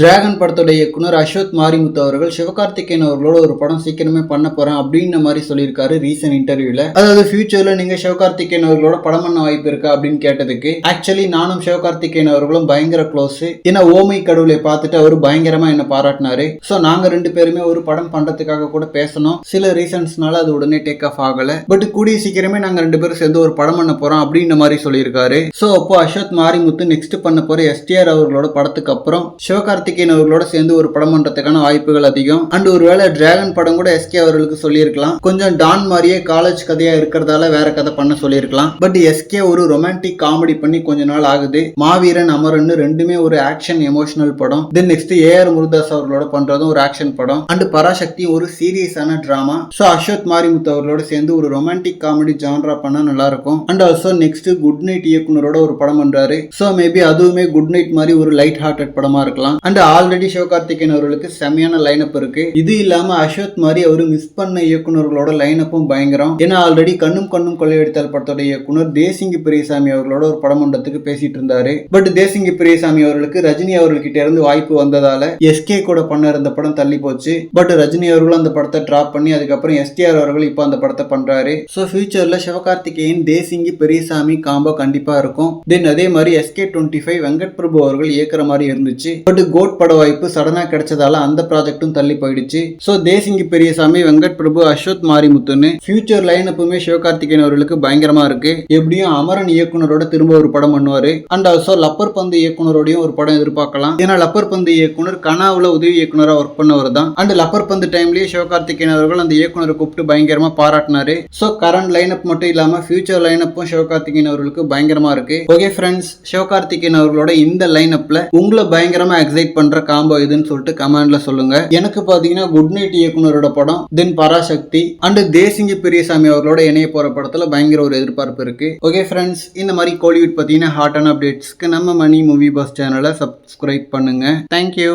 Dragon படத்தோட இயக்குனர் அஸ்வத் மாரிமுத்து அவர்கள் சிவகார்த்திகேயன் அவர்களோட ஒரு படம் சீக்கிரமே பண்ண போறேன் அப்படின்ற மாதிரி சொல்லியிருக்காரு ரீசன்ட் இன்டர்வியூல அதாவது ஃபியூச்சர்ல நீங்க சிவகார்த்திகேயன் அவர்களோட படம் பண்ண வாய்ப்பு இருக்கா அப்படின்னு கேட்டதுக்கு ஆக்சுவலி நானும் சிவகார்த்திகேயன் அவர்களும் பயங்கர க்ளோஸ் ஏன்னா ஓமை கடவுளை பார்த்துட்டு அவர் பயங்கரமா என்ன பாராட்டினாரு. ஸோ நாங்க ரெண்டு பேருமே ஒரு படம் பண்றதுக்காக கூட பேசணும் சில ரீசன்ஸ்னால அது உடனே டேக் ஆஃப் ஆகல. பட் கூடிய சீக்கிரமே நாங்க ரெண்டு பேரும் சேர்ந்து ஒரு படம் பண்ண போறோம் அப்படின்ற மாதிரி சொல்லியிருக்காரு. ஸோ அப்போ அஸ்வத் மாரிமுத்து நெக்ஸ்ட் பண்ண போற எஸ்டிஆர் அவர்களோட படத்துக்கு அப்புறம் கார்த்திகேயன் அவர்களோட சேர்ந்து ஒரு படம் பண்றதுக்கான வாய்ப்புகள் அதிகம். அண்ட் ஒருவேளை டிராகன் படம் கூட எஸ்கே அவர்களுக்கு சொல்லியிருக்கலாம். கொஞ்சம் டான் மாதிரியே காலேஜ் கதையா இருக்கிறதால வேற கதை பண்ண சொல்லியிருக்கலாம். பட் எஸ்கே ஒரு ரொமான்டிக் காமெடி பண்ணி கொஞ்ச நாள் ஆகுது. மாவீரன் அமரன் ரெண்டுமே ஒரு ஆக்ஷன் எமோஷனல் படம். Then next A R Murugadoss அவர்களோட பண்றதும் ஒரு ஆக்ஷன் படம். அண்ட் பராசக்தி ஒரு சீரியஸான டிராமா ஸோ அஷோத் மாரிமுத்து அவர்களோட சேர்ந்து ஒரு ரொமான்டிக் காமெடி ஜான்ரா பண்ணா நல்லா இருக்கும் and also next good night இயக்குனரோட ஒரு படம் பண்றாரு. ஸோ மேபி அதுவுமே குட் நைட் மாதிரி ஒரு லைட் ஹார்ட்டட் படமா இருக்கலாம். அண்ட் ஆல்ரெடி சிவகார்த்திகேயன் அவர்களுக்கு செமையான லைனப் இருக்கு. இது இல்லாம அஸ்வத் மாதிரி அவரு மிஸ் பண்ண இயக்குனர்களோட லைனப்பும் பயங்கரம். ஏன்னா ஆல்ரெடி கண்ணும் கண்ணும் கொள்ளையடித்தால் படத்தோட இயக்குனர் தேசிங்கி பெரியசாமி அவர்களோட ஒரு படம் பேசிட்டு இருந்தாரு. பட் தேசிங்கி பெரியசாமி அவர்களுக்கு ரஜினி அவர்கள்கிட்ட இருந்து வாய்ப்பு வந்ததால எஸ்கே கூட பண்ண இருந்த படம் தள்ளி போச்சு. பட் ரஜினி அவர்களும் அந்த படத்தை டிராப் பண்ணி அதுக்கப்புறம் எஸ்டிஆர் அவர்கள் இப்போ அந்த படத்தை பண்றாரு. ஸோ ஃபியூச்சர்ல சிவகார்த்திகேயன் தேசிங்கி பெரியசாமி காம்போ கண்டிப்பா இருக்கும். தென் அதே மாதிரி SK twenty five Venkat Prabhu அவர்கள் இயக்குற மாதிரி இருந்துச்சு. பட் கோ பட வாய்ப்பு சடனா கிடைச்சதால அந்த ப்ராஜெக்ட்டும் தள்ளி போயிடுச்சு. ஸோ தேசிங்கி பெரியசாமி வெங்கட் பிரபு அஸ்வத் மாரிமுத்துன்னு ஃபியூச்சர் லைன் அப்புமே சிவகார்த்திகேயன் அவர்களுக்கு பயங்கரமா இருக்கு. எப்படியும் அமரன் இயக்குனரோட திரும்ப ஒரு படம் பண்ணுவாரு. அண்ட் ஆல்சோ லப்பர் பந்து இயக்குனரோடையும் ஒரு படம் எதிர்பார்க்கலாம். ஏன்னா லப்பர் பந்து இயக்குனர் கனாவுல உதவி இயக்குனரா ஒர்க் பண்ணவர் தான். அண்ட் லப்பர் பந்து டைம்லயே சிவகார்த்திகேயன் அவர்கள் அந்த இயக்குனரை கூப்பிட்டு பயங்கரமா பாராட்டினாரு. ஸோ கரண்ட் லைனப் மட்டும் இல்லாம ஃபியூச்சர் லைனப்பும் சிவகார்த்திகேயன் அவர்களுக்கு பயங்கரமா இருக்கு. ஓகே ஃப்ரெண்ட்ஸ் சிவகார்த்திகேயன் அவர்களோட இந்த லைனப்ல உங்களை பயங்கரமா எக்ஸைட் பண்ற காம்போ இதுன்னு சொல்லிட்டு கமெண்ட்ல சொல்லுங்க. எனக்கு பாத்தீங்கன்னா குட் நைட் இயக்குனரோட படம் தென் பராசக்தி அண்ட் தேசிங்கி பெரியசாமி அவர்களோட இணைய போகிற படத்துல பயங்கர ஒரு எதிர்பார்ப்பு இருக்கு. ஓகே ஃப்ரெண்ட்ஸ் இந்த மாதிரி கோலிவுட் பார்த்தீங்கன்னா ஹாட்டான அப்டேட்ஸ்க்கு நம்ம மணி மூவி பஸ் சேனலை சப்ஸ்கிரைப் பண்ணுங்க. Thank you